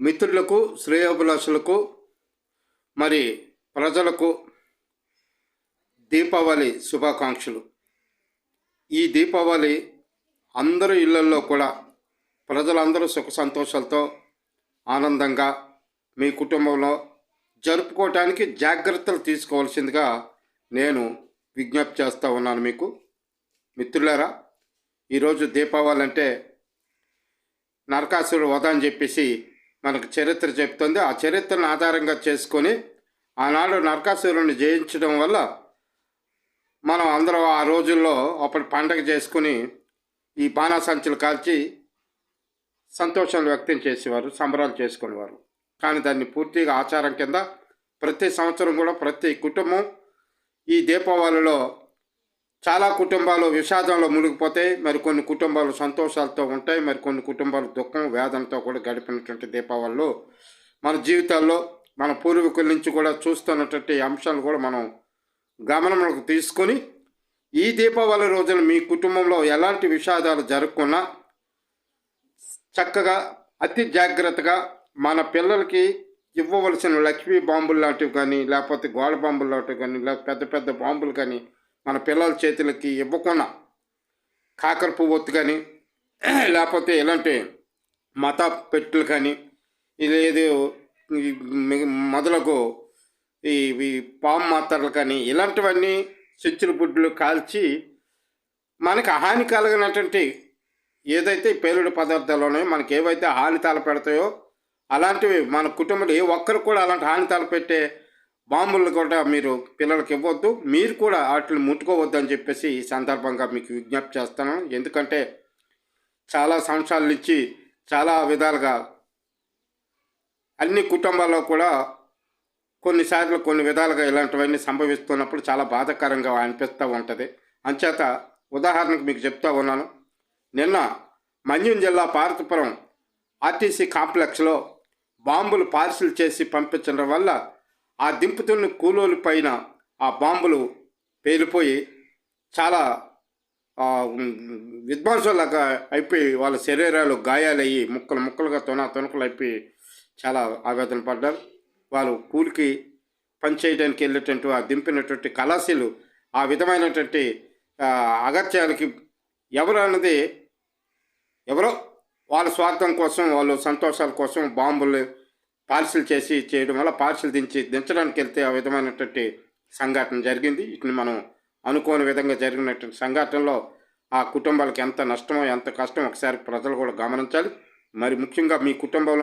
మిత్రులకు శ్రేయోభిలాషులకు మరి ప్రజలకు దీపావళి శుభాకాంక్షలు. ఈ దీపావళి అందరి ఇళ్ళల్లో కూడా ప్రజలందరూ సుఖ సంతోషాలతో ఆనందంగా మీ కుటుంబంలో జరుపుకోవటానికి జాగ్రత్తలు తీసుకోవాల్సిందిగా నేను విజ్ఞప్తి చేస్తూ ఉన్నాను మీకు. మిత్రులారా ఈరోజు దీపావళి అంటే నరకాసురుడు వద అని చెప్పేసి మనకు చరిత్ర చెప్తుంది. ఆ చరిత్రను ఆధారంగా చేసుకొని ఆనాడు నరకాసురుని జయించడం వల్ల మనం అందరం ఆ రోజుల్లో అప్పటి పండగ చేసుకుని ఈ బాణాసంచులు కాల్చి సంతోషాలు వ్యక్తం చేసేవారు సంబరాలు చేసుకునేవారు. కానీ దాన్ని పూర్తిగా ఆచారం కింద ప్రతి సంవత్సరం కూడా ప్రతి కుటుంబం ఈ దీపావళిలో చాలా కుటుంబాలు విషాదంలో మునిగిపోతాయి. మరి కొన్ని కుటుంబాలు సంతోషాలతో ఉంటాయి. మరి కొన్ని కుటుంబాలు దుఃఖం వేదనతో కూడా గడిపినటువంటి దీపావళిలో మన జీవితాల్లో మన పూర్వీకుల నుంచి కూడా చూస్తున్నటువంటి అంశాలు కూడా మనం గమనంలోకి తీసుకొని ఈ దీపావళి రోజున మీ కుటుంబంలో ఎలాంటి విషాదాలు జరగకున్నా చక్కగా అతి జాగ్రత్తగా మన పిల్లలకి ఇవ్వవలసిన లక్ష్మీ బాంబులు లాంటివి కానీ లేకపోతే గోడ బాంబులు లాంటివి కానీ లేకపోతే పెద్ద పెద్ద బాంబులు కానీ మన పిల్లల చేతులకి ఇవ్వకుండా కాకర పువ్వొత్తు కానీ లేకపోతే ఇలాంటి మత పెట్టులు కానీ లేదు మొదలకు మొదలగు ఈ పాము మాత్రలు కానీ ఇలాంటివన్నీ చిచ్చులు బుడ్లు కాల్చి మనకి హాని కలిగినటువంటి ఏదైతే పేలుడు పదార్థాలు ఉన్నాయో మనకి ఏవైతే హాని తలపెడతాయో అలాంటివి మన కుటుంబంలో ఏ ఒక్కరు కూడా అలాంటి హాని తలపెట్టే బాంబులు కూడా మీరు పిల్లలకి ఇవ్వద్దు. మీరు కూడా వాటిని ముట్టుకోవద్దు అని చెప్పేసి ఈ సందర్భంగా మీకు విజ్ఞప్తి చేస్తాను ఎందుకంటే చాలా సంవత్సరాల నుంచి చాలా విధాలుగా అన్ని కుటుంబాల్లో కూడా కొన్నిసార్లు కొన్ని విధాలుగా ఇలాంటివన్నీ సంభవిస్తున్నప్పుడు చాలా బాధాకరంగా అనిపిస్తూ ఉంటుంది. అంచేత ఉదాహరణకు మీకు చెప్తా ఉన్నాను. నిన్న మన్యం జిల్లా పార్వతీపురం ఆర్టీసీ కాంప్లెక్స్లో బాంబులు పార్సిల్ చేసి పంపించడం వల్ల ఆ దింపుతున్న కూలోలు పైన ఆ బాంబులు పేలిపోయి చాలా విద్వాంసులాగా విధ్వంసంలాగా అయిపోయి వాళ్ళ శరీరాలు గాయాలయ్యి ముక్కలు ముక్కలుగా తొన తొనకలు అయిపోయి చాలా ఆవేదన పడ్డారు. వాళ్ళు కూలికి పని చేయడానికి ఆ దింపినటువంటి కళాశీలు ఆ విధమైనటువంటి అగత్యాలకి ఎవరు అన్నది ఎవరో వాళ్ళ స్వార్థం కోసం వాళ్ళు సంతోషాల కోసం బాంబులు పార్సిల్ చేసి చేయడం వల్ల పార్సిల్ దించి దించడానికి వెళ్తే ఆ విధమైనటువంటి సంఘటన జరిగింది. వీటిని మనం అనుకోని విధంగా జరిగినటువంటి సంఘటనలో ఆ కుటుంబాలకు ఎంత నష్టమో ఎంత కష్టమో ఒకసారి ప్రజలు కూడా గమనించాలి. మరి ముఖ్యంగా మీ కుటుంబంలో